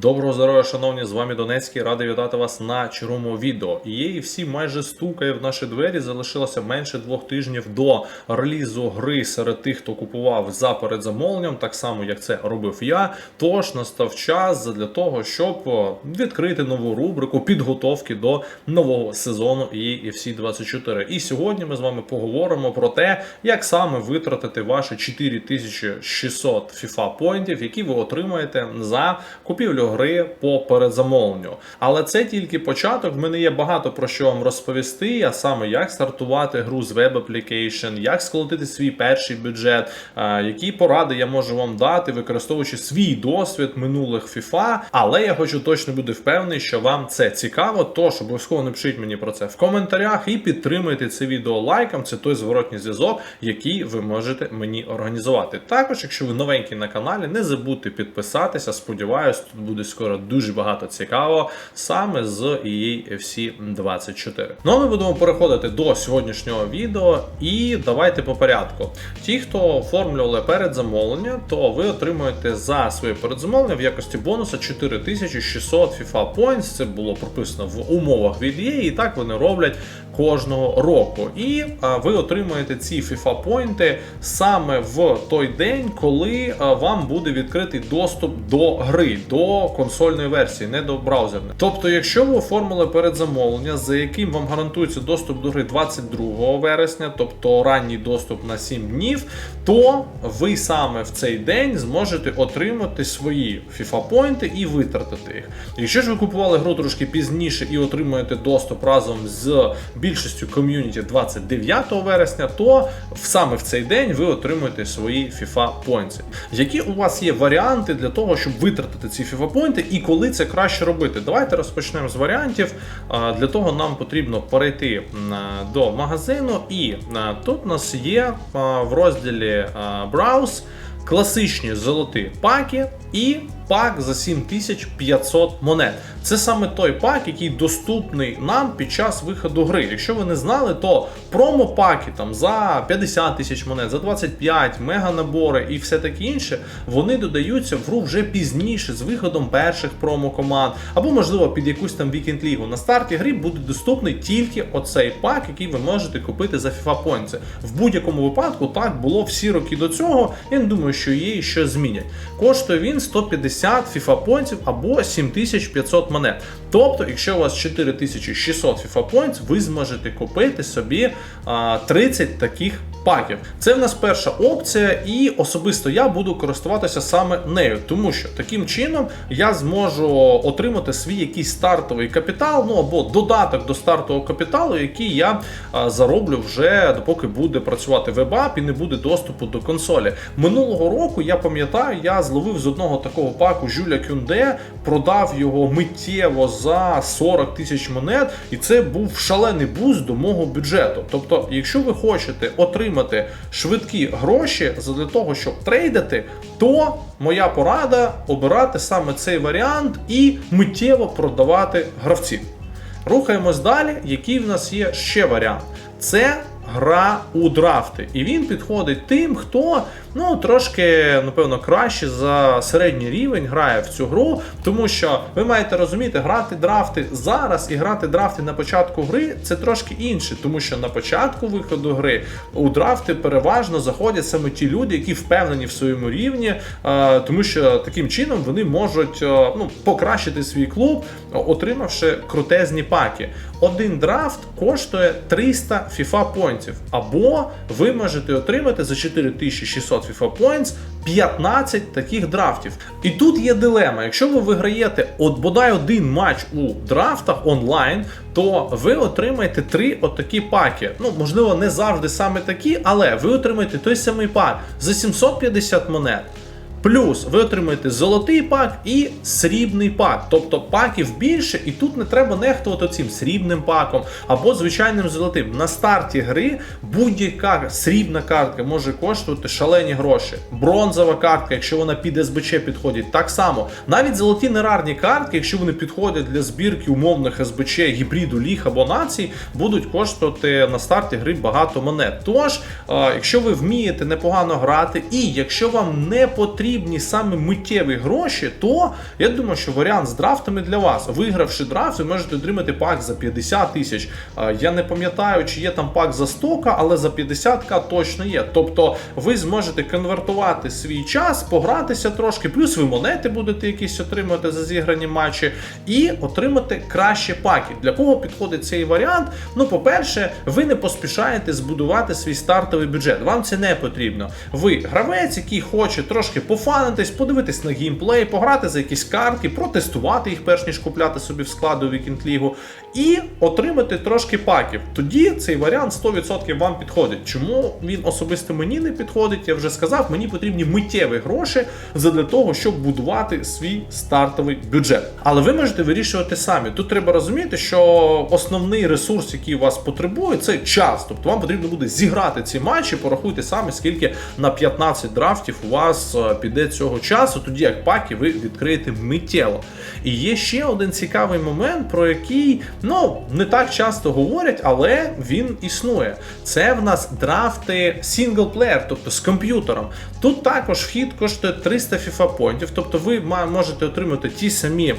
Доброго здоров'я, шановні, з вами Донецький. Радий вітати вас на черговому відео. EA всі майже стукає в наші двері. Залишилося менше двох тижнів до релізу гри серед тих, хто купував за передзамовленням, так само як це робив я. Тож настав час для того, щоб відкрити нову рубрику підготовки до нового сезону EA FC 24. І сьогодні ми з вами поговоримо про те, як саме витратити ваші 4600 FIFA поінтів, які ви отримаєте за купівлю гри по передзамовленню. Але це тільки початок. В мене є багато про що вам розповісти, а саме як стартувати гру з веб application, як сколотити свій перший бюджет, які поради я можу вам дати, використовуючи свій досвід минулих FIFA. Але я хочу точно бути впевнений, що вам це цікаво. Тож обов'язково напишіть мені про це в коментарях і підтримуйте це відео лайком. Це той зворотній зв'язок, який ви можете мені організувати. Також, якщо ви новенький на каналі, не забудьте підписатися. Сподіваюсь, тут буде скоро дуже багато цікавого саме з EA FC 24. Ну а ми будемо переходити до сьогоднішнього відео. І давайте по порядку. Ті, хто оформлювали передзамовлення, то ви отримуєте за своє передзамовлення в якості бонуса 4600 FIFA Points. Це було прописано в умовах від EA, і так вони роблять кожного року. І ви отримуєте ці FIFA поінти саме в той день, коли вам буде відкритий доступ до гри, до консольної версії, не до браузерної. Тобто, якщо ви оформили передзамовлення, за яким вам гарантується доступ до гри 22 вересня, тобто ранній доступ на 7 днів, то ви саме в цей день зможете отримати свої FIFA поінти і витратити їх. Якщо ж ви купували гру трошки пізніше і отримуєте доступ разом з більшістю ком'юніті 29 вересня, то саме в цей день ви отримуєте свої FIFA Points. Які у вас є варіанти для того, щоб витратити ці FIFA Points і коли це краще робити? Давайте розпочнемо з варіантів. Для того нам потрібно перейти до магазину, і тут у нас є в розділі Browse класичні золоті паки і пак за 7500 монет. Це саме той пак, який доступний нам під час виходу гри. Якщо ви не знали, то промо-паки там за 50 тисяч монет, за 25, мега-набори і все таке інше, вони додаються в гру вже пізніше з виходом перших промо-команд, або, можливо, під якусь там вікенд лігу. На старті гри буде доступний тільки оцей пак, який ви можете купити за FIFA Points. В будь-якому випадку так було всі роки до цього. Я не думаю, що є що змінять. Коштує він 150 FIFA або 7500 монет. Тобто, якщо у вас 4600 FIFA ви зможете купити собі 30 таких паків. Це в нас перша опція, і особисто я буду користуватися саме нею, тому що таким чином я зможу отримати свій якийсь стартовий капітал, ну або додаток до стартового капіталу, який я зароблю вже допоки буде працювати веб-ап і не буде доступу до консолі. Минулого року я пам'ятаю, я зловив з одного такого паку Жюля Кюнде, продав його миттєво за 40 тисяч монет, і це був шалений буст до мого бюджету. Тобто, якщо ви хочете отримати швидкі гроші для того, щоб трейдити, то моя порада обирати саме цей варіант і миттєво продавати гравців. Рухаємось далі. Який в нас є ще варіант? Це гра у драфти. І він підходить тим, хто ну трошки, напевно, краще за середній рівень грає в цю гру, тому що ви маєте розуміти, грати драфти зараз і грати драфти на початку гри це трошки інше, тому що на початку виходу гри у драфти переважно заходять саме ті люди, які впевнені в своєму рівні, е, тому що таким чином вони можуть е, ну, покращити свій клуб, отримавши крутезні паки. Один драфт коштує 300 FIFA поінтів, або ви можете отримати за 4600 FIFA Points 15 таких драфтів. І тут є дилема. Якщо ви виграєте от бодай один матч у драфтах онлайн, то ви отримаєте три отакі паки. Ну, можливо, не завжди саме такі, але ви отримаєте той самий пак за 750 монет. Плюс ви отримаєте золотий пак і срібний пак. Тобто паків більше, і тут не треба нехтувати цим срібним паком або звичайним золотим. На старті гри будь-яка срібна картка може коштувати шалені гроші. Бронзова картка, якщо вона під СБЧ підходить, так само. Навіть золоті нерарні картки, якщо вони підходять для збірки умовних СБЧ, гібриду ліг або націй, будуть коштувати на старті гри багато монет. Тож, якщо ви вмієте непогано грати, і якщо вам не потрібно потрібні саме миттєві гроші, то я думаю, що варіант з драфтами для вас. Вигравши драфт, ви можете отримати пак за 50 тисяч. Я не пам'ятаю, чи є там пак за 100, але за 50к точно є. Тобто ви зможете конвертувати свій час, погратися трошки, плюс ви монети будете якісь отримувати за зіграні матчі, і отримати кращі паки. Для кого підходить цей варіант? Ну, по-перше, ви не поспішаєте збудувати свій стартовий бюджет. Вам це не потрібно. Ви гравець, який хоче трошки пофанитись, подивитись на геймплей, пограти за якісь картки, протестувати їх, перш ніж купляти собі в складу Weekend League, і отримати трошки паків. Тоді цей варіант 100% вам підходить. Чому він особисто мені не підходить? Я вже сказав, мені потрібні миттєві гроші для того, щоб будувати свій стартовий бюджет. Але ви можете вирішувати самі. Тут треба розуміти, що основний ресурс, який вас потребує, це час. Тобто вам потрібно буде зіграти ці матчі, порахуйте самі, скільки на 15 драфтів у вас е, піде цього часу, тоді як паки ви відкриєте миттєво. І є ще один цікавий момент, про який ну не так часто говорять, але він існує. Це в нас драфти сінглплеєр, тобто з комп'ютером. Тут також вхід коштує 300 FIFA поінтів, тобто ви можете отримати ті самі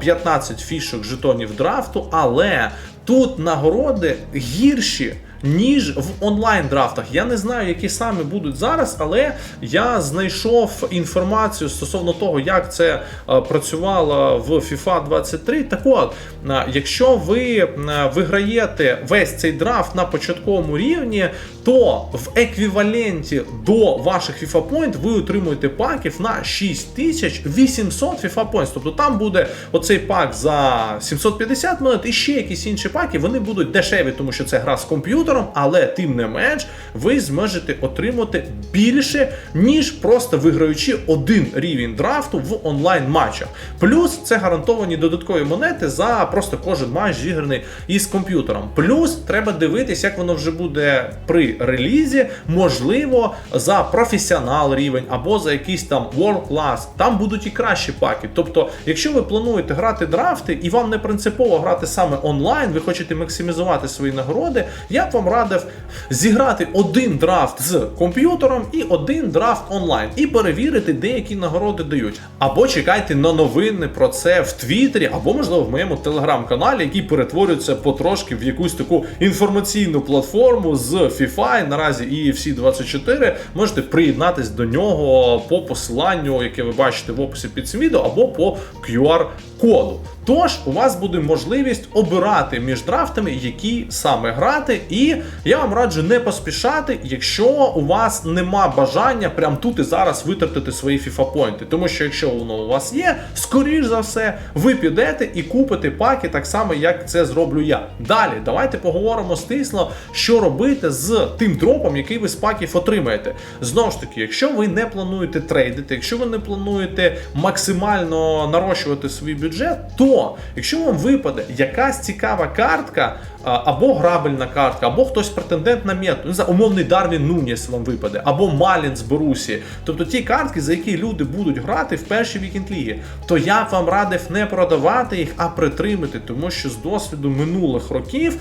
15 фішок жетонів драфту, але тут нагороди гірші. Ніж в онлайн драфтах. Я не знаю, які саме будуть зараз, але я знайшов інформацію стосовно того, як це е, працювало в FIFA 23. Так от, е, якщо ви е, виграєте весь цей драфт на початковому рівні, то в еквіваленті до ваших FIFA Point ви отримуєте паків на 6800 FIFA Points. Тобто там буде оцей пак за 750 монет і ще якісь інші паки. Вони будуть дешеві, тому що це гра з комп'ютером, але тим не менш ви зможете отримати більше, ніж просто виграючи один рівень драфту в онлайн матчах. Плюс це гарантовані додаткові монети за просто кожен матч зіграний із комп'ютером. Плюс треба дивитись, як воно вже буде при релізі, можливо, за професіонал рівень або за якийсь там World Class. Там будуть і кращі паки. Тобто, якщо ви плануєте грати драфти і вам не принципово грати саме онлайн, ви хочете максимізувати свої нагороди, я б вам радив зіграти один драфт з комп'ютером і один драфт онлайн, і перевірити, деякі нагороди дають. Або чекайте на новини про це в Твіттері, або можливо в моєму телеграм-каналі, який перетворюється потрошки в якусь таку інформаційну платформу з FIFA, і наразі EFC 24. Можете приєднатись до нього по посиланню, яке ви бачите в описі під цим відео, або по QR-коду. Тож у вас буде можливість обирати між драфтами, які саме грати, і я вам раджу не поспішати, якщо у вас нема бажання прям тут і зараз витратити свої FIFA поінти. Тому що якщо воно у вас є, скоріш за все, ви підете і купите паки так само, як це зроблю я. Далі, давайте поговоримо стисло, що робити з тим дропом, який ви з паків отримаєте. Знову ж таки, якщо ви не плануєте трейдити, якщо ви не плануєте максимально нарощувати свій бюджет, то якщо вам випаде якась цікава картка, або грабельна картка, або хтось претендент на мету, не знаю, умовний Дарвін Нуніс вам випаде, або Малін з Борусі, тобто ті картки, за які люди будуть грати в першій вікенд ліги, то я б вам радив не продавати їх, а притримати, тому що з досвіду минулих років,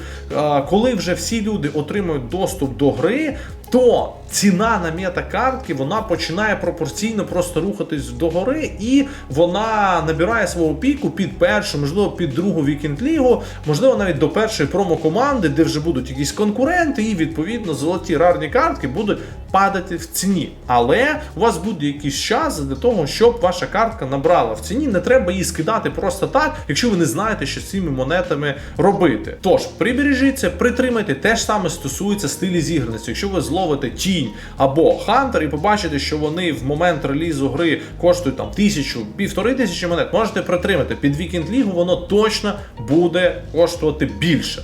коли вже всі люди отримують доступ до гри, то ціна на метакартки вона починає пропорційно просто рухатись догори, і вона набирає свого піку під першу, можливо, під другу вікенд лігу, можливо, навіть до першої промо-команди, де вже будуть якісь конкуренти, і відповідно золоті рарні картки будуть падати в ціні. Але у вас буде якийсь час для того, щоб ваша картка набрала в ціні. Не треба її скидати просто так, якщо ви не знаєте, що з цими монетами робити. Тож прибережіться, притримайте, те ж саме стосується стилі зіграності. Якщо ви зловите тінь або хантер і побачите, що вони в момент релізу гри коштують там тисячу, півтори тисячі монет, можете притримати. Під Вікінд лігу воно точно буде коштувати більше.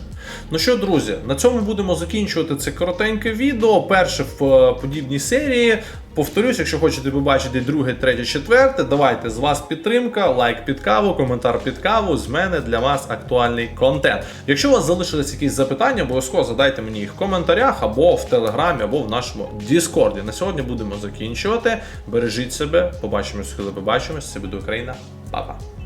Ну що, друзі, на цьому будемо закінчувати це коротеньке відео. Перше в е, подібній серії. Повторюсь, якщо хочете побачити друге, третє, четверте, давайте з вас підтримка, лайк під каву, коментар під каву. З мене для вас актуальний контент. Якщо у вас залишились якісь запитання, обов'язково задайте мені їх в коментарях або в телеграмі, або в нашому Діскорді. На сьогодні будемо закінчувати. Бережіть себе, побачимось, коли побачимось. Це буде Україна. Па-па.